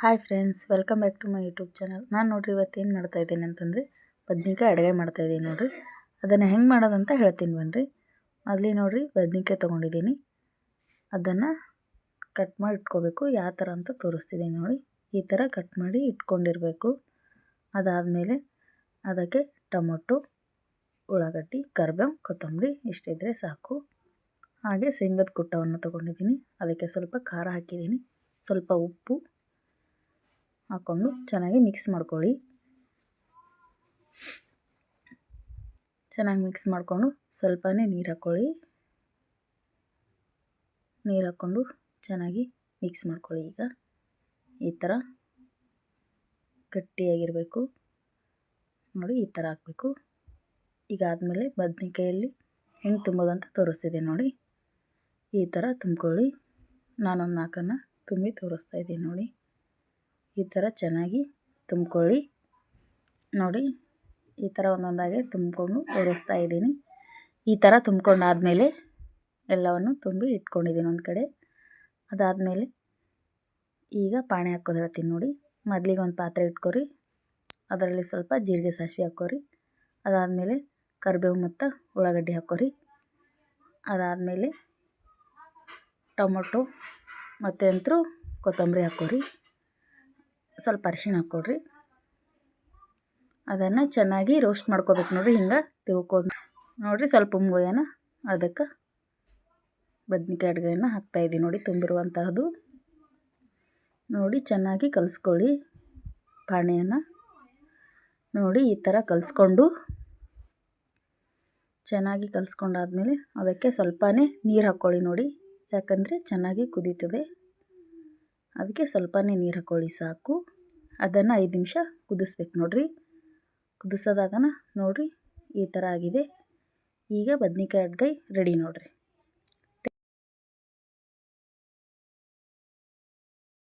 Hi friends welcome back to my YouTube channel ನಾನು ನೋಡಿರಿ ಇವತ್ತೇನು ಮಾಡ್ತಾಯಿದ್ದೀನಿ ಅಂತಂದರೆ, ಬದ್ನಿಕಾಯಿ ಅಡುಗೆ ಮಾಡ್ತಾಯಿದ್ದೀನಿ ನೋಡಿರಿ. ಅದನ್ನು ಹೆಂಗೆ ಮಾಡೋದಂತ ಹೇಳ್ತೀನಿ ಬನ್ನಿರಿ ಮೊದಲೇ ನೋಡಿರಿ ಬದ್ನಿಕಾಯಿ ತೊಗೊಂಡಿದ್ದೀನಿ. ಅದನ್ನು ಕಟ್ ಮಾಡಿ ಇಟ್ಕೋಬೇಕು. ಯಾವ ಥರ ಅಂತ ತೋರಿಸ್ತಿದ್ದೀನಿ ನೋಡಿ. ಈ ಥರ ಕಟ್ ಮಾಡಿ ಇಟ್ಕೊಂಡಿರಬೇಕು. ಅದಾದಮೇಲೆ ಅದಕ್ಕೆ ಟೊಮೊಟೊ, ಉಳ್ಳಾಗಡ್ಡಿ, ಕರ್ಬೇವು, ಕೊತ್ತಂಬರಿ ಇಷ್ಟಿದ್ರೆ ಸಾಕು. ಹಾಗೆ ಶೇಂಗದ ಕುಟ್ಟವನ್ನು ತೊಗೊಂಡಿದ್ದೀನಿ. ಅದಕ್ಕೆ ಸ್ವಲ್ಪ ಖಾರ ಹಾಕಿದ್ದೀನಿ. ಸ್ವಲ್ಪ ಉಪ್ಪು ಹಾಕ್ಕೊಂಡು ಚೆನ್ನಾಗಿ ಮಿಕ್ಸ್ ಮಾಡ್ಕೊಳ್ಳಿ. ಚೆನ್ನಾಗಿ ಮಿಕ್ಸ್ ಮಾಡಿಕೊಂಡು ಸ್ವಲ್ಪನೇ ನೀರು ಹಾಕ್ಕೊಳ್ಳಿ ನೀರು ಹಾಕ್ಕೊಂಡು ಚೆನ್ನಾಗಿ ಮಿಕ್ಸ್ ಮಾಡ್ಕೊಳ್ಳಿ ಈಗ. ಈ ಥರ ಗಟ್ಟಿಯಾಗಿರಬೇಕು. ನೋಡಿ ಈ ಥರ ಹಾಕಬೇಕು. ಈಗ ಆದಮೇಲೆ ಬದ್ನಿಕಾಯಲ್ಲಿ ಹೆಂಗೆ ತುಂಬೋದು ಅಂತ ತೋರಿಸ್ತಿದ್ದೀನಿ ನೋಡಿ. ಈ ಥರ ತುಂಬ್ಕೊಳ್ಳಿ. ನಾನೊಂದು ನಾಲ್ಕನ್ನು ತುಂಬಿ ತೋರಿಸ್ತಾ ಇದ್ದೀನಿ ನೋಡಿ. ಈ ಥರ ಚೆನ್ನಾಗಿ ತುಂಬ್ಕೊಳ್ಳಿ. ನೋಡಿ, ಈ ಥರ ಒಂದೊಂದಾಗಿ ತುಂಬಿಕೊಂಡು ತೋರಿಸ್ತಾ ಇದ್ದೀನಿ. ಈ ಥರ ತುಂಬ್ಕೊಂಡಾದಮೇಲೆ ಎಲ್ಲವನ್ನು ತುಂಬಿ ಇಟ್ಕೊಂಡಿದ್ದೀನಿ ಒಂದು ಕಡೆ. ಅದಾದಮೇಲೆ ಈಗ ಪಾಣಿ ಹಾಕೋದು ಹೇಳ್ತೀನಿ ನೋಡಿ. ಮೊದಲಿಗೆ ಒಂದು ಪಾತ್ರೆ ಇಟ್ಕೊರಿ. ಅದರಲ್ಲಿ ಸ್ವಲ್ಪ ಜೀರಿಗೆ ಸಾಸಿವೆ ಹಾಕೋರಿ ಅದಾದಮೇಲೆ ಕರಿಬೇವು ಮತ್ತು ಉಳ್ಳಾಗಡ್ಡಿ ಹಾಕೋರಿ ಅದಾದಮೇಲೆ ಟೊಮೊಟೊ ಮತ್ತು ಅಂತೂ ಕೊತ್ತಂಬರಿ ಹಾಕ್ಕೊರಿ. ಸ್ವಲ್ಪ ಅರಿಶಿಣ ಹಾಕ್ಕೊಳ್ರಿ ಅದನ್ನು ಚೆನ್ನಾಗಿ ರೋಸ್ಟ್ ಮಾಡ್ಕೋಬೇಕು ನೋಡಿರಿ, ಹಿಂಗೆ ತಿಳ್ಕೊಂಡು ನೋಡಿರಿ ಸ್ವಲ್ಪ ಉಂಗೋಯನ ಅದಕ್ಕೆ ಬದ್ನಿಕಾಯಿ ಅಡುಗೆಯನ್ನು ಹಾಕ್ತಾಯಿದ್ದೀನಿ ನೋಡಿ, ತುಂಬಿರುವಂತಹದ್ದು. ನೋಡಿ ಚೆನ್ನಾಗಿ ಕಲಿಸ್ಕೊಳ್ಳಿ ಪಾಣಿಯನ್ನು ನೋಡಿ ಈ ಥರ ಕಲಿಸ್ಕೊಂಡು ಚೆನ್ನಾಗಿ ಕಲಿಸ್ಕೊಂಡಾದ್ಮೇಲೆ ಅದಕ್ಕೆ ಸ್ವಲ್ಪನೇ ನೀರು ಹಾಕ್ಕೊಳ್ಳಿ ನೋಡಿ, ಯಾಕಂದರೆ ಚೆನ್ನಾಗಿ ಕುದೀತದೆ. ಅದಕ್ಕೆ ಸ್ವಲ್ಪನೇ ನೀರು ಹಾಕ್ಕೊಳ್ಳಿ ಸಾಕು. ಅದನ್ನು ಐದು ನಿಮಿಷ ಕುದಿಸ್ಬೇಕು ನೋಡಿರಿ. ಕುದಿಸೋದಾಗನ ನೋಡಿರಿ, ಈ ಥರ ಆಗಿದೆ. ಈಗ ಬದ್ನಿಕಾಯಿ ಅಡ್ಗಾಯಿ ರೆಡಿ ನೋಡಿರಿ.